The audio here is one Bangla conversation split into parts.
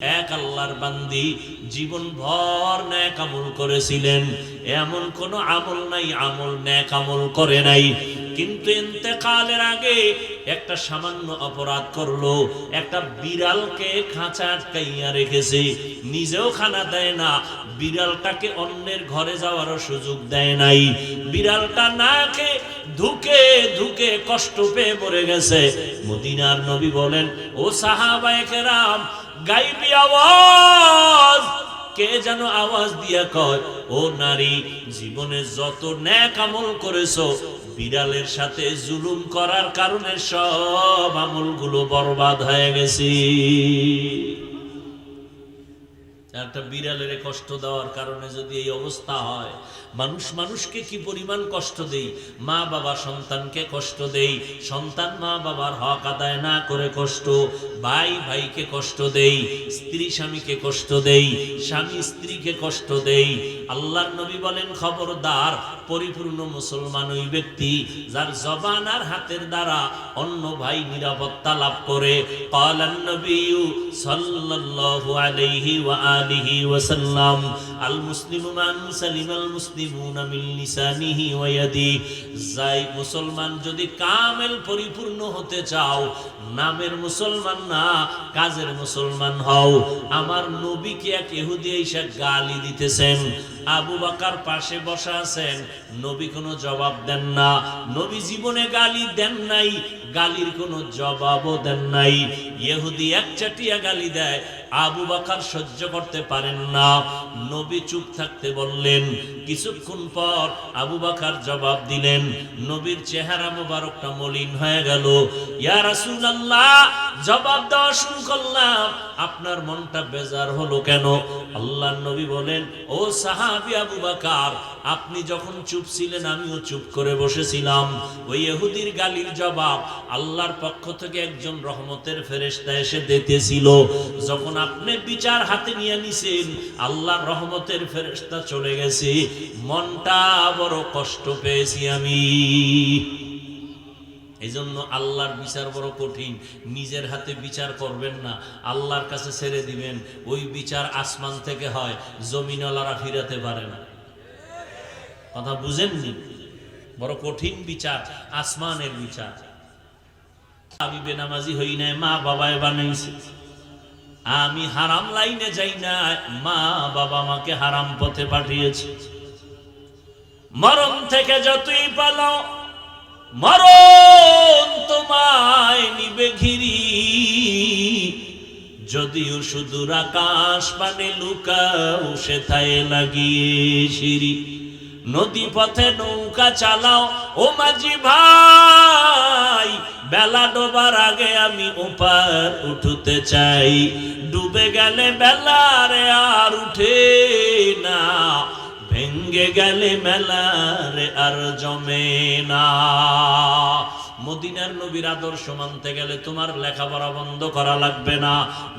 এক আল্লাহর বান্দি জীবন ভর ন্যাক আমল করেছিলেন। এমন কোন আমল নাই, আমল ন্যাক আমল করে নাই। কিন্তু ইন্তেকালের আগে একটা সামান্য অপরাধ করল, একটা বিড়ালকে খাঁচা আটকাইয়া রেখেছে। নিজেও খানা দেয় না, বিড়ালটাকে অন্যের ঘরে যাওয়ারও সুযোগ দেয় নাই। বিড়ালটা না খেয়ে ধুকে ধুকে কষ্ট পেয়ে পড়ে গেছে। মদিনার নবী বলেন, ও সাহাবায়ে কেরাম গাইবি আওয়াজ। কে যেন আওয়াজ দিয়া কয়, ও নারী, জীবনে যত ন্যাক আমল করেছ, বিড়ালের সাথে জুলুম করার কারণে সব আমলগুলো বরবাদ হয়ে গেছে। একটা বিড়ালের কষ্ট দেওয়ার কারণে যদি এই অবস্থা হয়, মানুষ মানুষকে কি পরিমাণ কষ্ট দেই? মা বাবা সন্তানকে কষ্ট দেই। সন্তান মা বাবার হক আদায় না করে কষ্ট, ভাই ভাইকে কষ্ট দেই, স্ত্রী স্বামীকে কষ্ট দেই, স্বামী স্ত্রীকে কষ্ট দেই। আল্লাহর নবী বলেন, খবরদার পরিপূর্ণ মুসলমান ওই ব্যক্তি যার জবান আর হাতের দ্বারা অন্য ভাই নিরাপত্তা লাভ করে। ওয়া ওয়া আল মান মিন মুসলমান যদি কামেল পরিপূর্ণ হতে চাও, নামের মুসলমান না, কাজের মুসলমান হও। আমার নবীকে এক ইহুদি এসে গালি দিতেছেন? আবু বাকার পাশে বসা আছেন। নবী কোনো জবাব দেন না। নবী জীবনে গালি দেন নাই। গালির কোনো জবাবও দেন নাই। ইহুদি এক চাটিয়া গালি দেয়, আবু বাকার সহ্য করতে পারেন না। নবী চুপ থাকতে বললেন, কিছুক্ষণ পর আবু বাকার জবাব দিলেন, নবীর চেহারা মোবারকটা মলিন হয়ে গেল। ইয়া রাসূলুল্লাহ, জবাব দেওয়া শুরু করলাম। আপনার মনটা বেজার হলো কেন? আল্লাহ নবী বলেন, ও সাহাবি আবু বাকার, আপনি যখন চুপ ছিলেন, আমিও চুপ করে বসেছিলাম। ওই ইহুদির গালির জবাব আল্লাহর পক্ষ থেকে একজন রহমতের ফেরেশতা এসে দিতেছিল। যখন আপনি বিচার হাতে নিয়ে নিছেন, আল্লাহর রহমতের ফেরেশতা চলে গেছে। মনটা বড় কষ্ট পেয়েছি আমি। এই জন্য আল্লাহর বিচার বড় কঠিন। নিজের হাতে বিচার করবেন না, আল্লাহর কাছে ছেড়ে দিবেন। ওই বিচার আসমান থেকে হয়, জমিনওয়ালারা ফিরাতে পারে না। কথা বুঝেননি? বড় কঠিন বিচার, আসমানের বিচার। আমি বেনামাজি হই নাই, মা বাবায় বানাইছে। আমি হারাম লাইনে যাই না মা বাবা আমাকে হারাম পথে পাঠিয়েছে। মরণ থেকে যতই মরণ তোমায় নিবে ঘিরি। যদিও সুদূর আকাশ পানে লুকাও, সেথায় লাগিয়ে সিঁড়ি। নদী পথে নৌকা চালাও, ও মাঝি ভাই বেলা ডোবার আগে আমি ওপার উঠতে চাই। ডুবে গেলে বেলারে আর উঠে না। ভেঙ্গে গেলে মেলারে আর জমে না। মদিনার নবীর আদর্শ মানতে গেলে তোমার লেখাপড়া বন্ধ করা লাগবে না।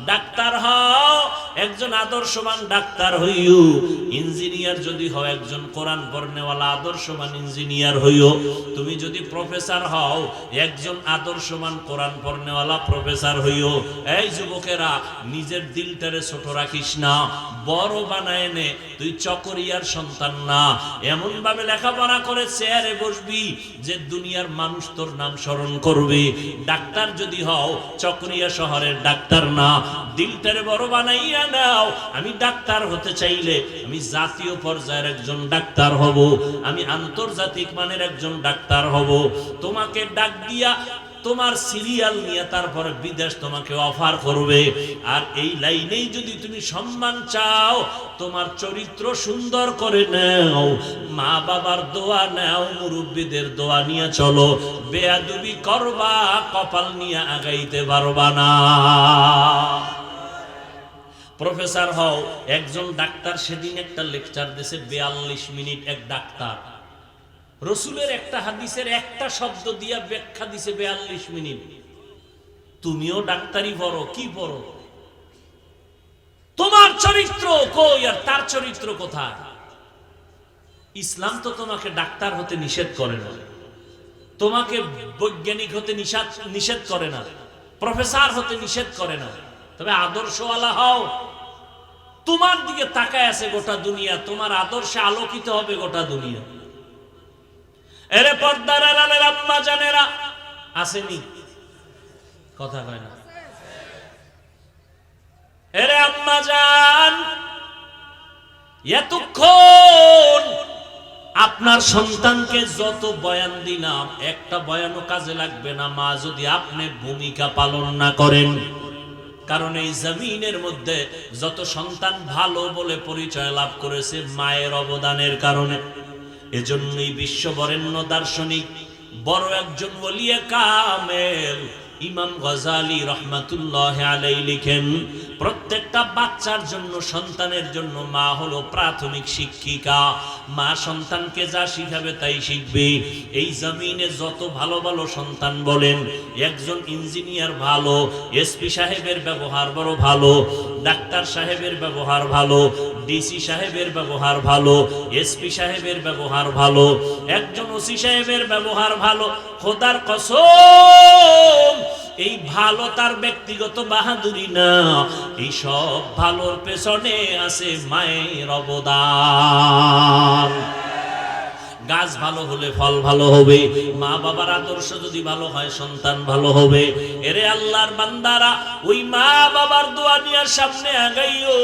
ডাক্তার হও, একজন আদর্শবান ডাক্তার হইও। ইঞ্জিনিয়ার যদি হও, একজন কোরআন পড়নেওয়ালা আদর্শবান ইঞ্জিনিয়ার হইও। তুমি যদি প্রফেসর হও, একজন আদর্শবান কোরআন পড়নেওয়ালা প্রফেসর হইও। এই যুবকেরা, নিজের দিলটারে ছোট রাখিস না। বড় বানায় নে, তুই চকরিয়ার সন্তান না। এমন ভাবে লেখাপড়া করে চেয়ারে বসবি, যে দুনিয়ার মানুষ তোর নাম স্মরণ করবে। ডাক্তার যদি হও, চকরিয়া শহরের ডাক্তার না। দিলটারে বড় বানাইয়া নাও। আমি ডাক্তার হতে চাইলে আমি জাতীয় পর্যায়ের একজন ডাক্তার হব। আমি আন্তর্জাতিক মানের একজন ডাক্তার হব। তোমাকে ডাক দিয়া তোমার সিরিয়াল নিয়ে তারপরে বিদেশ তোমাকে অফার করবে। আর এই লাইনেই যদি তুমি সম্মান চাও, তোমার চরিত্র সুন্দর করে নাও মা বাবার দোয়া নাও, মুরব্বীদের দোয়া নিয়ে চলো। বেয়াদুবি করবা, কপাল নিয়ে আগাইতে পারবা না। প্রফেসর হও, একজন ডাক্তার সেদিন একটা লেকচার দিছে, বিয়াল্লিশ মিনিট এক ডাক্তার। রসুলের একটা হাদিসের একটা শব্দ দিয়া ব্যাখ্যা দিছে বিয়াল্লিশ মিনিট। তুমিও ডাক্তারি পড়ো, কি পড়ো? তোমার চরিত্র কই আর তার চরিত্র কোথায়? ইসলাম তো তোমাকে ডাক্তার হতে নিষেধ করে না। তোমাকে বৈজ্ঞানিক হতে নিষেধ করে না। প্রফেসর হতে নিষেধ করে না। তবে আদর্শ আদর্শওয়ালা হও। তোমার দিকে তাকায় আছে গোটা দুনিয়া। তোমার আদর্শে আলোকিত হবে গোটা দুনিয়া। এরে পর্দার আড়ালের আম্মা জানেরা, আসেনি। কথা কয় না। এরে আম্মা জান, এতক্ষণ আপনার সন্তানকে যত বয়ান দিলাম, একটা বয়ানও কাজে লাগবে না। মা, যদি আপনি ভূমিকা পালন না করেন, কারণ এই জমিনের মধ্যে যত সন্তান ভালো বলে পরিচয় লাভ করেছে, মায়ের অবদানের কারণে। এজন্যই বিশ্ব বরেণ্য দার্শনিক বড় একজন বলিয়া কামেল ইমাম গজালি রহমাতুল্লাহ আলাই লিখেন প্রত্যেকটা বাচ্চার জন্য, সন্তানের জন্য মা হলো প্রাথমিক শিক্ষিকা। মা সন্তানকে যা শিখাবে তাই শিখবে। এই জমিনে যত ভালো ভালো সন্তান বলেন, একজন ইঞ্জিনিয়ার ভালো এসপি সাহেবের ব্যবহার বড় ভালো, ডাক্তার সাহেবের ব্যবহার ভালো, ডিসি সাহেবের ব্যবহার ভালো এসপি সাহেবের ব্যবহার ভালো, একজন ওসি সাহেবের ব্যবহার ভালো। খোদার কসম এই ভালো তার ব্যক্তিগত বাহাদুরি না। এই সব ভালোর পেছনে আছে মায়ের অবদান। গাছ ভালো হলে ফল ভালো হবে, মা বাবার আদর্শ যদি ভালো হয়, সন্তান ভালো হবে। এরে আল্লাহর বান্দারা, ওই মা বাবার দোয়া নিয়ে সামনে আগাইও।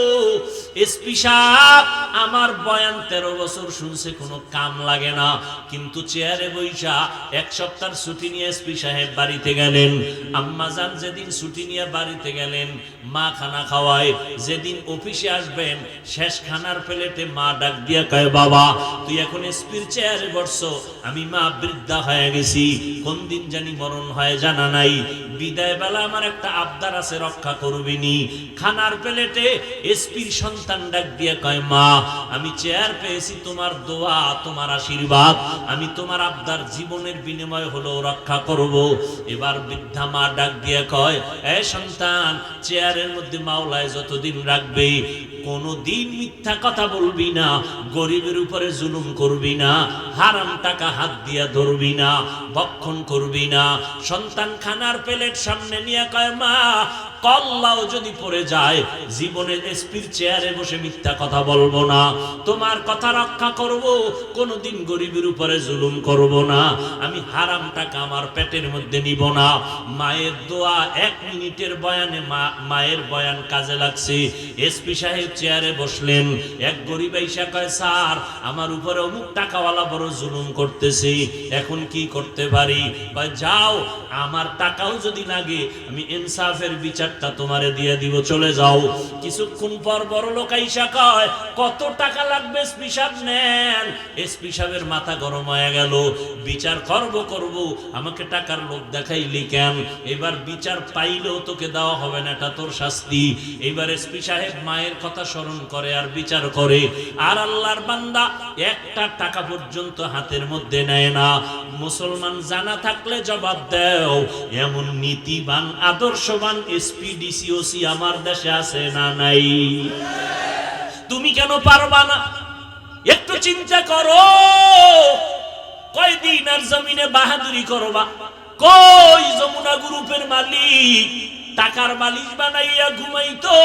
আমার বয়ান তেরো বছর শুনছে, কোনো কাম লাগে না। কিন্তু চেয়ারে বৈশা এক সপ্তাহ ছুটি নিয়ে এসপি সাহেব বাড়িতে গেলেন। আম্মা যান যেদিন ছুটি নিয়ে বাড়িতে গেলেন মা খানা খাওয়ায়। যেদিন অফিসে আসবেন, শেষ খানার প্লেটে মা ডাক দিয়া কয়, বাবা, তুই এখন এসপির চেয়ারে বসছো, আমি মা বৃদ্ধা হয়ে গেছি। কোন দিন জানি মরণ হয় জানা নাই। বিদায় বেলা আমার একটা আবদার আছে, রক্ষা করবিনি খানার প্লেটে এসপির সন্তান ডাক দিয়া কয়, মা, আমি চেয়ার পেয়েছি, তোমার দোয়া, তোমার আশীর্বাদ। আমি তোমার আবদার জীবনের বিনিময় হলো রক্ষা করব। এবার বৃদ্ধা মা ডাক দিয়ে কয়, এ সন্তান চেয়ারের মধ্যে মাওলায় যতদিন রাখবে কোনো দিন মিথ্যা কথা বলবি না, গরিবের উপরে জুলুম করবি না, হারাম টাকা হাত দিয়া ধরবি না, বক্ষণ করবি না। সন্তান খানার প্লেট সামনে নিয়ে কয়, মা, কল্লাও যদি পড়ে যায়, জীবনের এসপির চেয়ারে বসে মিথ্যা কথা বলব না। তোমার কথা রক্ষা করব, কোনোদিন গরিবের উপরে জুলুম করব না। আমি হারাম টাকা আমার পেটের মধ্যে নিব না। মায়ের দোয়া এক মিনিটের বয়ানে মায়ের বয়ান কাজে লাগছে। এসপি সাহেব চেয়ারে বসলেন। এক গরিব আইসা কয়, স্যার, আমার উপরে অমুক টাকাওয়ালা বড় জুলুম করতেছে, এখন কি করতে পারি? কয়, যাও, আমার টাকাও যদি লাগে, আমি ইনসাফের বিচারটা তোমারে দিয়ে দিব, চলে যাও। কিছুক্ষণ পর বড় লোক আইসা কয়, কত টাকা লাগবে এসপি সাহেব নেন? এসপি সাহেবের মাথা গরম হয়ে গেল। বিচার করব করব, আমাকে টাকার লোক দেখাইলি কেন? এবার বিচার পাইলেও তোকে দেওয়া হবে না, এটা তোর শাস্তি। এবার এসপি সাহেব মায়ের কথা স্মরণ করে আর বিচার করে। আর আল্লাহর বান্দা একটা টাকা পর্যন্ত হাতের মধ্যে নেয় না। মুসলমান জানা থাকলে জবাব দেও, এমন নীতিবান, আদর্শবান এসপি ডিসিওসি আমার দেশে আছে না নাই? তুমি কেন পারবা না? একটু চিন্তা করো। কয়দিন আর জমিনে বাহাদুরি করবা? কই যমুনা গ্রুপের মালিক? টাকার মালিক বানাইয়া ঘুমাইতো?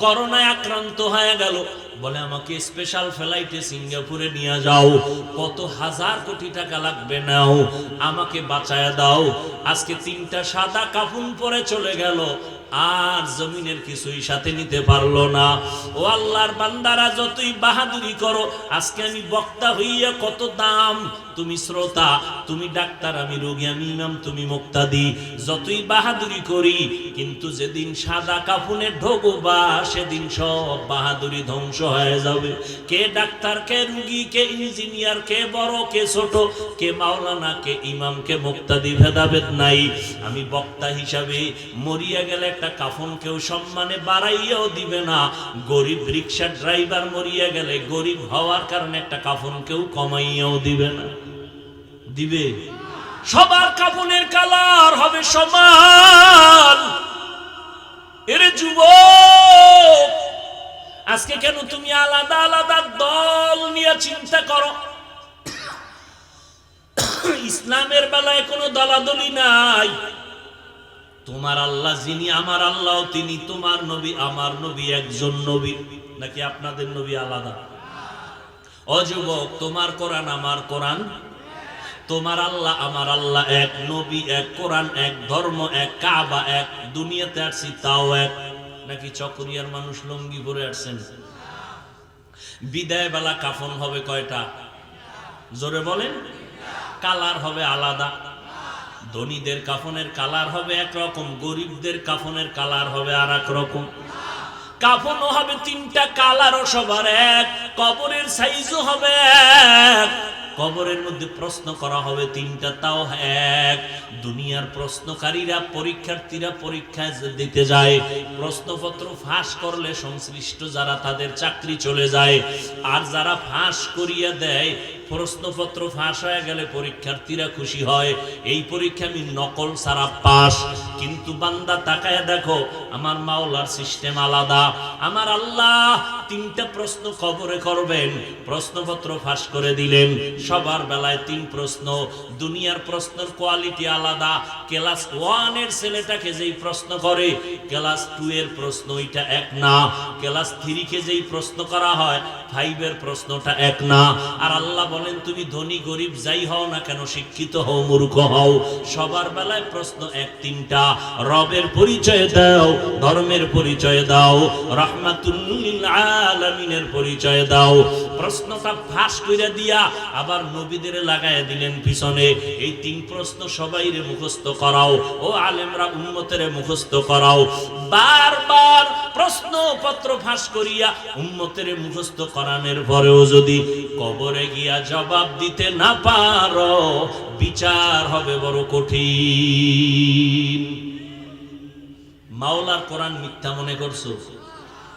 করোনায় আক্রান্ত হয়ে গেল। বলে, আমাকে স্পেশাল ফ্লাইটে সিঙ্গাপুরে নিয়ে যাও। কত হাজার কোটি টাকা লাগবে নাও। আমাকে বাঁচায় দাও। আজকে তিনটা সাদা কাফুন পরে চলে গেল। আর জমিনের কিছুই সাথে নিতে পারল না। ও আল্লাহর বান্দারা, যতই বাহাদুরি করো, আজকে আমি বক্তা হইয়া কত দাম তুমি শ্রোতা, তুমি ডাক্তার, আমি রোগী, আমি ইমাম, তুমি মুক্তাদি। যতই বাহাদুরি করি, কিন্তু যেদিন সাদা কাফুনে ঢোকবা সেদিন সব বাহাদুরি ধ্বংস হয়ে যাবে। কে ডাক্তার, কে রুগী, কে ইঞ্জিনিয়ার, কে বড়, কে ছোট, কে মাওলানা, কে ইমাম, কে মুক্তাদি, ভেদাভেদ নাই। আমি বক্তা হিসাবে মরিয়া গেলে একটা কাফন কেউ সম্মানে বাড়াইয়াও দিবে না। গরিব রিক্সা ড্রাইভার মরিয়া গেলে গরিব হওয়ার কারণে একটা কাফন কেউ কমাইয়াও দিবে না। দিবে। সবার কাফনের কালার হবে সমান। এর যুবক, আজকে কেন তুমি আলাদা আলাদা দল নিয়ে চিন্তা করো? ইসলামের বেলায় কোনো দলাদলি নাই। তোমার আল্লাহ যিনি, আমার আল্লাহ তিনি, তোমার নবী, আমার নবী, একজন নবী, নাকি আপনাদের নবী আলাদা? অযুবক তোমার কোরআন, আমার কোরআন তোমার আল্লাহ আমার আল্লাহ এক নবী, এক কোরআন, এক ধর্ম, এক কাবা, এক দুনিয়াতে আসছি তাও এক। নাকি চকরিয়ার মানুষ লঙ্গি পরে আসছেন বিদায় বেলা কাফন হবে কয়টা? জোরে বলেন। কালার হবে আলাদা। ধনীদের কাফনের কালার হবে একরকম, গরিবদের কাফনের কালার হবে আর এক রকম। কাফনও হবে তিনটা, কালারও সবার এক, কবরের সাইজও হবে এক। কবরের মধ্যে প্রশ্ন করা হবে, তিনটা তাও এক। দুনিয়ার প্রশ্নকারীরা, পরীক্ষার্থীরা পরীক্ষায় যে দিতে যায়, প্রশ্নপত্র ফাঁস করলে সংশ্লিষ্ট যারা তাদের চাকরি চলে যায়, আর যারা ফাঁস করিয়া দেয়, প্রশ্নপত্র ফাঁস হয়ে গেলে পরীক্ষার্থীরা খুশি হয়। এই পরীক্ষা আমি নকল সারা পাস। কিন্তু বান্দা তাকায় দেখো, আমার মাওলার সিস্টেম আলাদা। আমার আল্লাহ তিনটা প্রশ্ন কবরে করবেন, প্রশ্নপত্র ফাঁস করে দিলেন। সবার বেলায় তিন প্রশ্ন, দুনিয়ার প্রশ্নের কোয়ালিটি আলাদা। ক্লাস ওয়ানের ছেলেটাকে যেই প্রশ্ন করে, ক্লাস টু এর প্রশ্ন ওইটা এক না। ক্লাস থ্রি কে যেই প্রশ্ন করা হয়, ফাইভের প্রশ্নটা এক না। আর আল্লাহ বলেন, তুমি ধনী, গরিব যাই হও না কেন, শিক্ষিত হও, মূর্খ হও। সবার বেলায় প্রশ্ন এক, তিনটা। রবের পরিচয় দাও, ধর্মের পরিচয় দাও। রহমাতুল্লিল আলামিনের পরিচয় দাও। প্রশ্নটা ফাঁস করে দিয়া আবার নবীদের লাগায় দিলেন পিছনে। এই তিন প্রশ্ন সবাইরে মুখস্থ করাও, ও আলেমরা উম্মতের মুখস্থ করাও। বারবার প্রশ্নপত্র ফাঁস করিয়া উম্মতের মুখস্থ করানোর পরেও যদি কবরে গিয়া জবাব দিতে না পারো, বিচার হবে বড় কঠিন। মাওলার কোরআন মিথ্যা মনে করছ?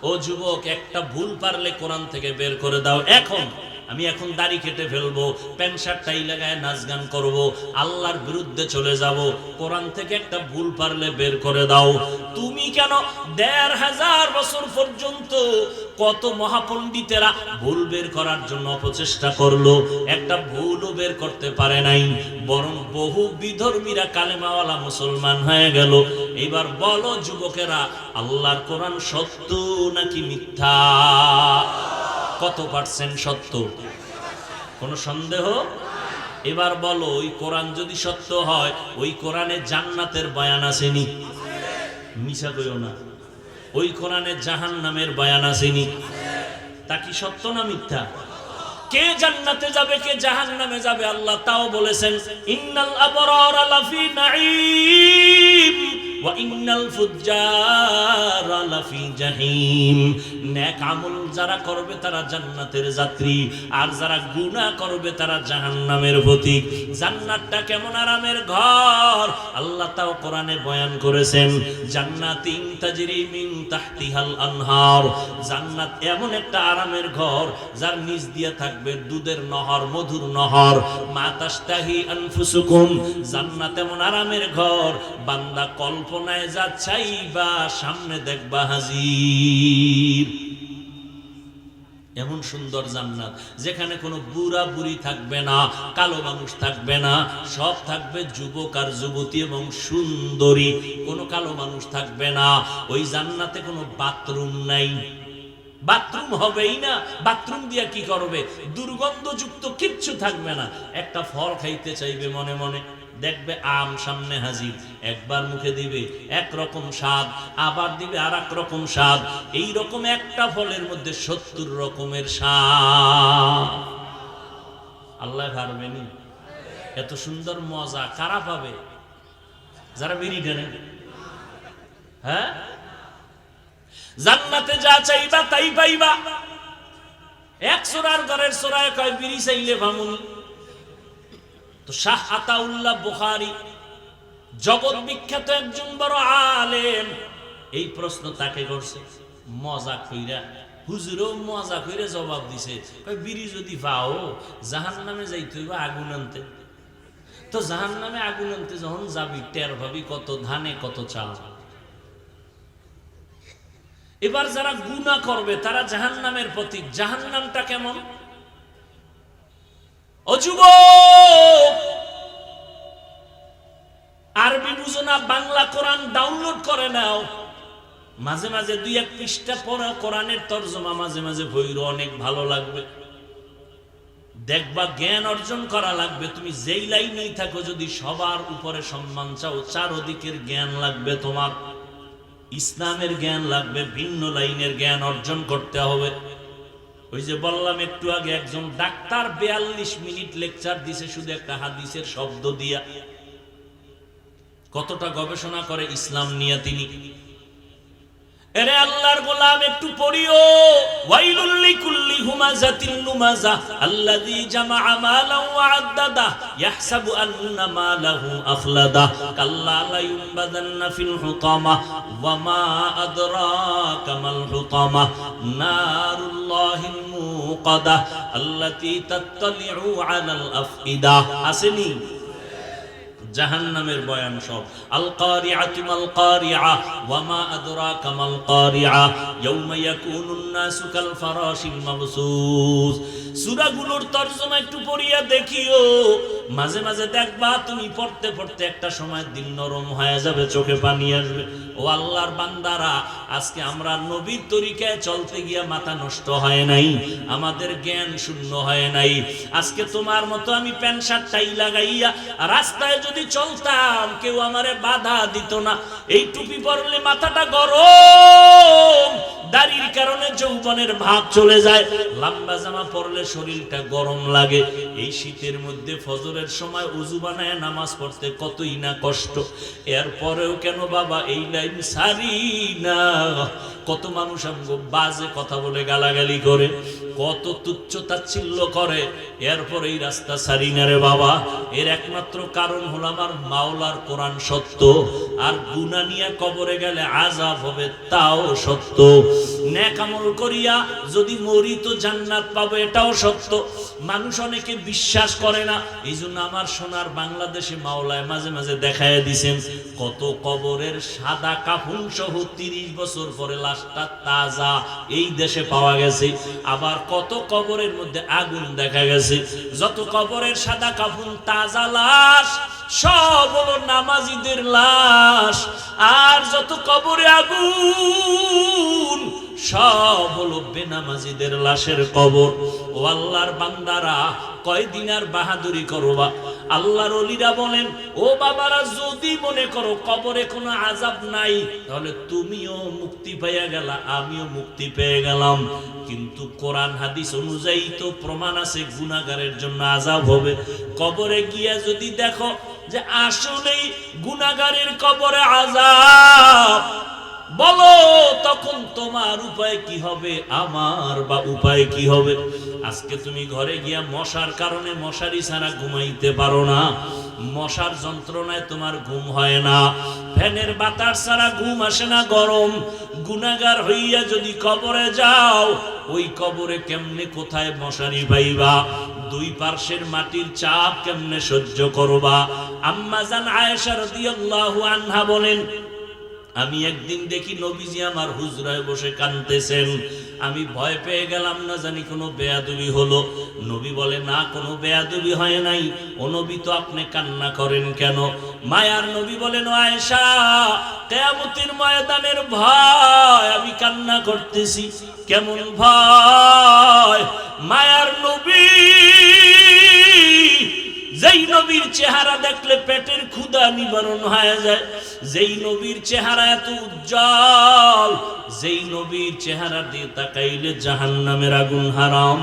ও যুবক একটা ভুল পারলে কোরআন থেকে বের করে দাও। এখন আমি এখন দাড়ি কেটে ফেলব, প্যান্ট শার্ট টাই লাগায় নাচ গান করব, আল্লাহর বিরুদ্ধে চলে যাব, কোরআন থেকে একটা ভুল পারলে বের করে দাও। তুমি কেন দেড় হাজার বছর পর্যন্ত কত মহাপণ্ডিতেরা ভুল বের করার জন্য অপচেষ্টা করল, একটা ভুলও বের করতে পারে নাই, বরং বহু বিধর্মীরা কালেমাওয়ালা মুসলমান হয়ে গেল। এবার বলো যুবকেরা, আল্লাহর কোরআন সত্য নাকি মিথ্যা? কত পার্সেন্ট সত্য? কোনো সন্দেহ? এবার বলো, ওই কোরআন যদি সত্য হয়, ওই কোরআনে জান্নাতের বয়ান আসেনি? মিশা কইও না। ওই কোরআনে জাহান নামের বয়ান আসেনি? তা কি সত্য না মিথ্যা? কে জান্নাতে যাবে, কে জাহান নামে যাবে, আল্লাহ তাও বলেছেন, ইন্নাল আবরার লাফি নাঈম। যারা করবে তারা জান্নাতের যাত্রী, আর যারা গুনাহ করবে তারা জাহান্নামের প্রতীক। জান্নাতটা কেমন আরামের ঘর? আল্লাহ তাও কোরআনে বয়ান করেছেন আনহার। জান্নাত এমন একটা আরামের ঘর, যার নিচ দিয়ে থাকবে দুধের নহর, মধুর নহর। মাতাস্তাহি আনফুসুকুম। জান্নাত এমন আরামের ঘর, বান্দা কল্পনায় যা চাইবা, সামনে দেখবা হাজির। এমন সুন্দর জান্নাত, যেখানে কোনো বুড়া বুড়ি থাকবে না, কালো মানুষ থাকবে না, সব থাকবে যুবক আর যুবতী এবং সুন্দরী। কোনো কালো মানুষ থাকবে না, ওই জান্নাতে কোনো বাথরুম নাই। বাথরুম হবেই না, বাথরুম দিয়া কি করবে? দুর্গন্ধযুক্ত কিচ্ছু থাকবে না। একটা ফল খাইতে চাইবে মনে মনে। দেখবে আম সামনে হাজির, একবার মুখে দিবে এক রকম স্বাদ, আবার দিবে আর এক রকম স্বাদ এই রকম একটা ফলের মধ্যে সত্তর রকমের স্বাদ। আল্লাহ পারবেনি এত সুন্দর মজা, কারা পাবে? যারা বেরি ঢেনে হ্যাঁ? জান্নাতে যা চাইবা তাই পাইবা। এক সোরার ঘরের সোরায় কয়, বিড়ি চাইলে ভামুনি তো শাহ আতাউল্লাহ বুখারি, জগৎ বিখ্যাত একজন বড় আলেম, এই প্রশ্ন তাকে করছে। মজা কইরা, হুজুরও মজা কইরা জবাব দিছে। বিড়ি যদি পাও জাহান নামে যাইতে হইবা আগুন আনতে। তো জাহান নামে আগুন আনতে যখন যাবি, টের ভাবি কত ধানে, কত চাল। এবার যারা গুণা করবে, তারা জাহান নামের প্রতীক। জাহান নামটা কেমন? অযুব বাংলা কোরআন ডাউনলোড করে নাও। মাঝে মাঝে দুই এক পৃষ্ঠা পড়া কোরআনের তর্জমা মাঝে মাঝে ভৈর অনেক ভালো লাগবে। দেখবা জ্ঞান অর্জন করা লাগবে। তুমি যেই লাইনেই থাকো, যদি সবার উপরে সম্মান চাও, চারদিকের জ্ঞান লাগবে তোমার। ইসলামের জ্ঞান লাগবে, ভিন্ন লাইনের জ্ঞান অর্জন করতে হবে। ওই যে বললাম একটু আগে, একজন ডাক্তার বিয়াল্লিশ মিনিট লেকচার দিছে, শুধু একটা হাদিসের শব্দ দিয়া। কতটা গবেষণা করে ইসলাম নিয়ে তিনি? এরে আল্লাহর গোলাম, একটু পড়িও। ওয়াইলুল লিকুল্লি হুমাজাতিন লুমাজা আল্লাযী ওয়া ইয়াহসাবু আন্না মালাহু আখলাদা, কাল্লা লা ফিল হুতামা, ওয়া মা আদরাকা মাল হুতামা, নারুল্লাহিল মুকাদা, আল্লাতী তাত্তালিউ আলাল আফইদা। আসেনি? জাহান্নামের বয়ান সব। আল কারিআতু মাল কারিআ ওয়া মা আদরাকা মাল কারিআ ইয়াউমা ইয়াকুনুন নাসু কাল ফারাশিল মাবসুস। সূরাগুলোর তরজমা একটু পড়িয়া দেখিও। মাঝে মাঝে দেখবা তুমি পড়তে পড়তে একটা সময় দিল নরম হয়ে যাবে, চোখে পানি আসবে। ও আল্লাহর বান্দারা, আজকে আমরা নবীর তরিকায় চলতে গিয়া মাথা নষ্ট হয় নাই, আমাদের জ্ঞান শূন্য হয় নাই। আজকে তোমার মতো আমি প্যান্ট শার্ট টাই লাগাইয়া রাস্তায় যদি চলতাম কেউ আমারে বাধা দিত না। এই টুপি পরলে মাথাটা গরম দাড়ির কারণে যৌবনের ভাব চলে যায়। লম্বা জামা পরলে শরীরটা গরম লাগে। এই শীতের মধ্যে ফজরের সময় উজু বানায় নামাজ পড়তে কতই না কষ্ট। এরপরেও কেন বাবা এই লাইন সারি না? কত মানুষ আমগো বাজে কথা বলে গালাগালি করে, কত তুচ্ছ তাচ্ছিল্য করে। এরপর এই রাস্তা সারি না রে বাবা। এর একমাত্র কারণ হলো আমার মাওলার কোরআন সত্য। আর গুনা নিয়ে কবরে গেলে আজাব হবে তাও সত্য। ন্যাক আমল করিয়া যদি মরি তো জান্নাত পাবো, এটাও সত্য। মানুষ অনেকে বিশ্বাস করে না। এই জন্য আমার সোনার বাংলাদেশে মাওলায় মাঝে মাঝে দেখায় দিছেন, কত কবরের সাদা কাফুন সহ তিরিশ বছর পরে লাশটা তাজা এই দেশে পাওয়া গেছে। আবার কত কবরের মধ্যে আগুন দেখা গেছে। যত কবরের সাদা কাফুন, তাজা লাশ সব হলো নামাজিদের লাশ, আর যত কবরে আগুন, সব হলো বেনামাজিদের লাশের কবর। ও আল্লাহর বান্দারা কয়দিন আর বাহাদুরি করবা আল্লাহর অলিরা বলেন, ও বাবারা, যদি মনে করো কবরে কোনো আজাব নাই, তাহলে তুমিও মুক্তি পেয়ে গেলা, আমিও মুক্তি পেয়ে গেলাম। কিন্তু কোরআন, হাদিস অনুযায়ী তো প্রমাণ আছে গুনাগারের জন্য আজাব হবে। কবরে গিয়া যদি দেখো যে আসলেই গুনাগারের কবরে আজাব তখন তোমার উপায় কি হবে? আমার বা উপায় কি হবে? আজকে তুমি ঘরে গিয়া মশার কারণে মশারি ছাড়া ঘুমাইতে পারো না। মশার যন্ত্রণায় তোমার ঘুম হয় না। ফ্যানের বাতাস ছাড়া ঘুম আসে না গরম। গুনাগার হইয়া যদি কবরে যাও, ওই কবরে কেমনে কোথায় মশারি পাইবা? দুই পার্শ্বের মাটির চাপ কেমনে সহ্য করবা? আম্মা জান আয়েশা রাদিয়াল্লাহু আনহা বলেন আমি একদিন দেখি নবীজি আমার হুজরায় বসে কানতেছেন। আমি ভয় পেয়ে গেলাম না জানি কোনো বেয়াদুবি হলো। নবী বলে, না, কোনো বেয়াদুবি হয় নাই। ও নবী তো আপনি কান্না করেন কেন? মায়ার নবী বলেন "ও আয়েশা, কেয়ামতের ময়দানের ভয়, আমি কান্না করতেছি। কেমন ভয়? মায়ার নবী যেই নবীর চেহারা দেখলে পেটের ক্ষুদা নিবারণ হয়ে যায়। যেই নবীর চেহারা এত উজ্জ্বল, যেই নবীর চেহারা দিয়ে তাকাইলে জাহান্নামের আগুন হারাম।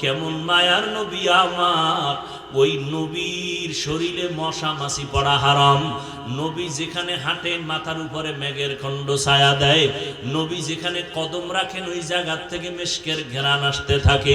কেমন মায়ার নবী আমার ওই নবীর শরীরে মশা মাছি পড়া হারাম। নবী যেখানে হাঁটেন, মাথার উপরে মেঘের খণ্ড ছায়া দেয়। নবী যেখানে কদম রাখেন, ওই জায়গার থেকে মেশকের ঘেরান আসতে থাকে।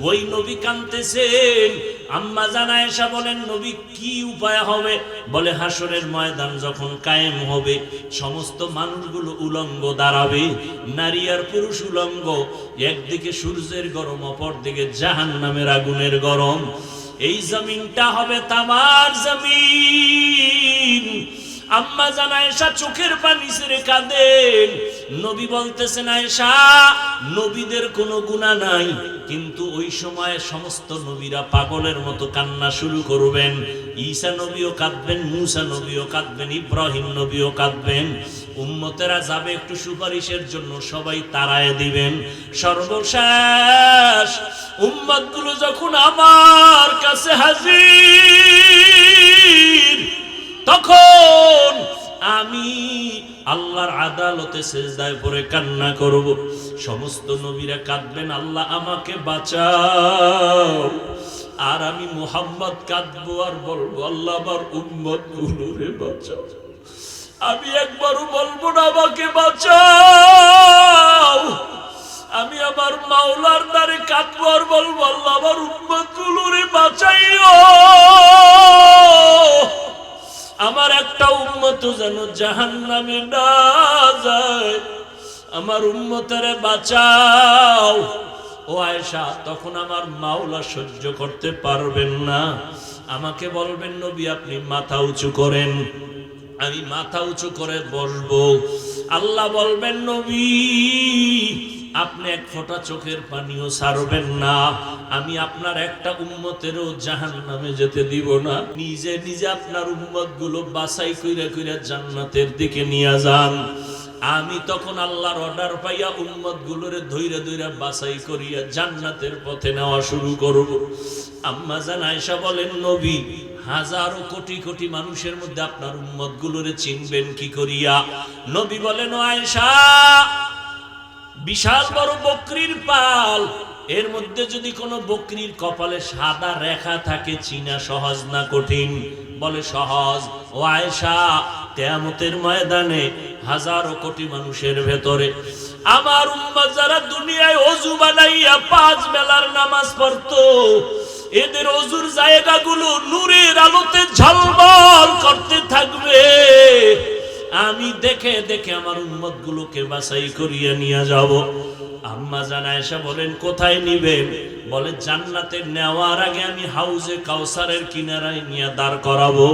ওই নবী কানতেছেন আম্মা জানা এসা বলেন, নবী, কি উপায় হবে? বলে হাসরের ময়দান যখন কায়েম হবে, সমস্ত মানুষগুলো উলঙ্গ দাঁড়াবে। নারী আর পুরুষ উলঙ্গ। একদিকে সূর্যের গরম অপর দিকে জাহান নামের আগুনের গরম। এই জমিনটা হবে তামার জমিন। আম্মা জান আয়েশা চোখের পানি ছেড়ে কাঁদেন। নবী বলতেছেন, আয়েশা, নবীদের কোনো গুণা নাই, কিন্তু ওই সময় সমস্ত নবীরা পাগলের মতো কান্না শুরু করবেন। ঈসা নবীও কাঁদবেন, মুসা নবীও কাঁদবেন, ইব্রাহিম নবীও কাঁদবেন। উম্মতেরা যাবে একটু সুপারিশের জন্য, সবাই তারায় দিবেন। সর্বশেষ উম্মতগুলো যখন আমার কাছে হাজির, তখন আমি আল্লাহর আদালতে সেজদায় পরে কান্না করব। সমস্ত নবীরা কাঁদবেন, আল্লাহ আমাকে বাঁচাও। আর আমি মোহাম্মদ কাঁদবো আর বলব, আল্লাহ আমার উম্মত গুলোরে বাঁচাও। আমি একবারও বলব না, আমাকে বাঁচাও। আমি আমার মাওলার দ্বারে কাঁদবো আর বলব, আল্লাহ আমার উম্মত গুলোরে বাঁচাইও। আমার একটা উন্মত যেন জাহান নামে না যায়। আমার উম্মতেরে বাঁচাও। ও আয়েশা, তখন আমার মাওলা সহ্য করতে পারবেন না। আমাকে বলবেন, নবী, আপনি মাথা উঁচু করেন। আমি মাথা উঁচু করে বসবো আল্লাহ বলবেন, নবী, আপনি এক ফোঁটা চোখের পানিও সারবেন না। আমি আপনার একটা উম্মতেরও জাহান নামে যেতে দিব না। নিজে নিজে আপনার উম্মতগুলো বাছাই কইরা কইরা জান্নাতের দিকে নিয়ে যান। আমি তখন আল্লাহর অর্ডার পাইয়া উম্মত গুলোরে ধৈরা ধৈরা বাছাই করিয়া জান্নাতের পথে নেওয়া শুরু করব। আম্মা জান আয়েশা বলেন, নবী হাজারো কোটি কোটি মানুষের মধ্যে আপনার উম্মত গুলোরে চিনবেন কি করিয়া? নবী বলেন, ও আয়েশা, বিশাল বড় বকরির পাল। এর মধ্যে যদি কোনো বকরির কপালে সাদা রেখা থাকে, চিনা সহজ না কঠিন? বলে, সহজ। ও আয়েশা তেয়ামতের ময়দানে হাজারো কোটি মানুষের ভেতরে আমার উম্মত যারা দুনিয়ায় অজু বানাইয়া পাঁচ বেলার নামাজ পড়তো এদের অজুর জায়গাগুলো নূরের আলোতে ঝলমল করতে থাকবে। আমি দেখে দেখে আমার উম্মত গুলোকে বাছাই করিয়ে নিয়ে যাব। আম্মা জানা এসে বলেন, কোথায় নিবেন? বলে, জান্নাতে নেওয়ার আগে আমি হাউজে কাউসারের কিনারায় নিয়ে দাঁড় করাবো।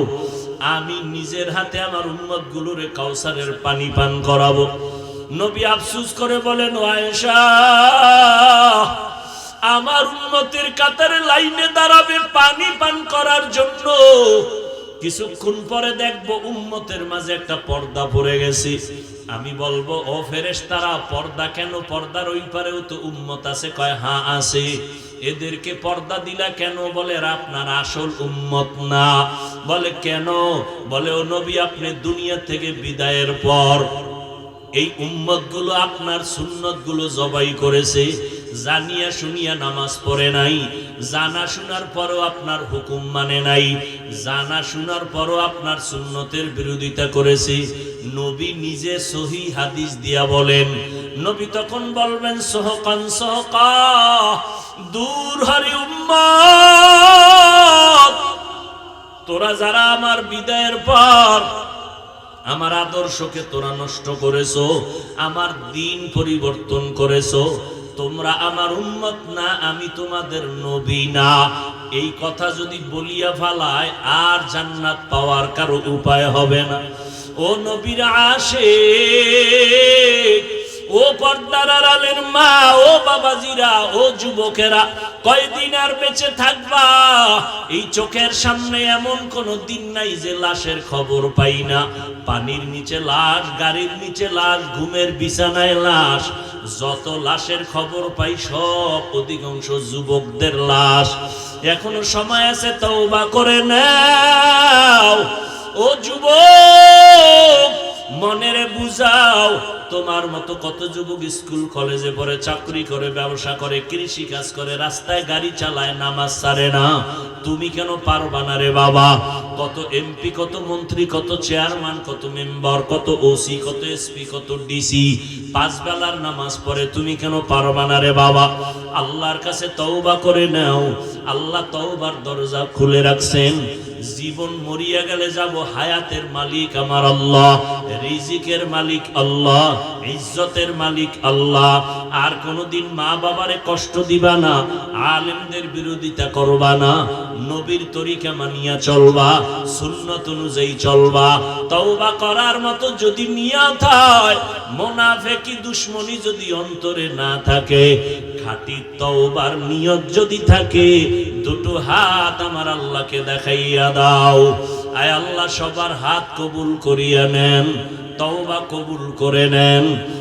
আমি নিজের হাতে আমার উম্মত গুলোরে কাউসারের পানি পান করাবো। নবী আফসুস করে বলেন আয়েশা আমার উন্নতির কাতারে লাইনে দাঁড়াবে, পানি পান করার জন্য। কিছুক্ষণ পরে দেখব উম্মতের মাঝে একটা পর্দা পড়ে গেছে। আমি বলব, ও ফেরেশ তারা পর্দা কেন? পর্দার ওই পারেও তো উম্মত আছে। কয় হা আছে। এদেরকে পর্দা দিলা কেন? বলে আপনার আসল উম্মত না। বলে, কেন? বলে, ও নবী, আপনি দুনিয়া থেকে বিদায়ের পর এই উম্মতগুলো আপনার সুন্নতগুলো জবাই করেছে। জানিয়া শুনিয়া নামাজ পড়ে নাই। জানা শোনার পরও আপনার হুকুম মানে নাই। জানা শোনার পরও আপনার সুন্নতের বিরোধিতা করেছে। নবী নিজে সহি হাদিস দিয়া বলেন, নবী তখন বলবেন, সহকান, সহকা, দূর হরি উম্মত। তোরা যারা আমার বিদায়ের পর আমার আদর্শকে তোরা নষ্ট করেছ, আমার দিন পরিবর্তন করেছ তোমরা আমার উম্মত না, আমি তোমাদের নবী না। এই কথা যদি বলিয়া ফালায়, আর জান্নাত পাওয়ার কারও উপায় হবে না। ও নবীরা আসে ও পর্দার আড়ালের মা, ও বাবাজিরা, ও যুবকেরা, কয়দিন আর বেঁচে থাকবা? এই চোখের সামনে এমন কোন দিন নাই যে লাশের খবর পাই না। পানির নিচে লাশ, গাড়ির নিচে লাশ, ঘুমের বিছানায় লাশ। যত লাশের খবর পাই, সব অধিকাংশ যুবকদের লাশ। এখনও সময় আছে, তওবা করে নাও। ও যুবক মনেরে বুঝাও, তোমার মতো কত যুবক স্কুল, কলেজে পড়ে চাকরি করে, ব্যবসা করে, কৃষি কাজ করে, রাস্তায় গাড়ি চালায়, নামাজ সারে না। তুমি কেন পারবা না রে বাবা? কত এমপি, কত মন্ত্রী, কত চেয়ারম্যান, কত মেম্বার, কত ওসি কত এসপি কত ডিসি পাঁচ বেলার নামাজ পড়ে, তুমি কেন পারবা না রে বাবা? আল্লাহর কাছে তওবা করে নাও। আল্লাহ তওবার দরজা খুলে রাখছেন। জীবন মরিয়া গেলে যাব হায়াতের মালিক আমার আল্লাহ রিজিকের মালিক আল্লাহ ইজ্জতের মালিক আল্লাহ। আর কোনোদিন মা বাবারে কষ্ট দিবা না, আলেমদের বিরোধিতা করবা না, নবীর তরিকা মানিয়া চলবা, সুন্নত অনুযায়ী চলবা, তওবা করার মতো যদি নিয়াত হয়, মোনাফেকি দুশ্মনী যদি অন্তরে না থাকে, খাঁটি তওবার নিয়ত যদি থাকে, দুটো হাত আমার আল্লাহকে দেখাইয়া দাও। আয় আল্লাহ সবার হাত কবুল করিয়া নেন, তওবা কবুল করে নেন।